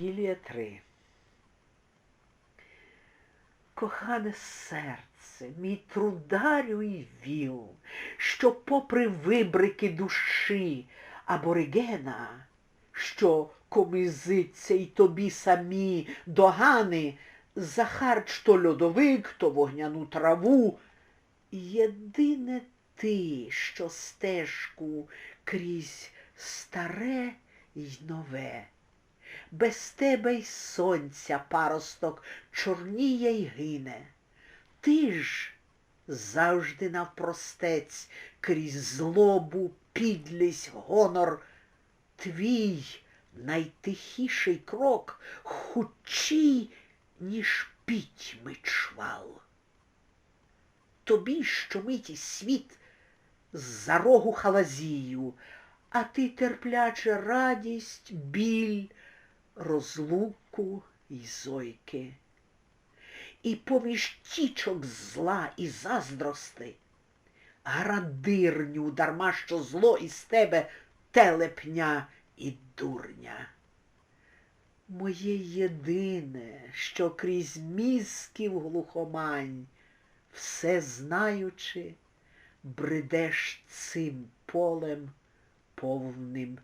Вергілія 3. Кохане серце, мій трударю й віл, що попри вибрики душі аборигена, що комізиться й тобі самі догани, за харч то льодовик, то вогняну траву, єдине ти, що стежку крізь старе й нове. Без тебе й сонця паросток чорніє й гине. Ти ж завжди навпростець крізь злобу, підлість, гонор. Твій найтихіший крок хучий, ніж пітьми чвал. Тобі щомиті світ за рогу халазію, а ти терпляче радість, біль, розлуку й зойки. І поміж тічок зла і заздрости, градирню, дарма що зло із тебе телепня і дурня. Моє єдине, що крізь мізків глухомань, все знаючи, бредеш цим полем повним.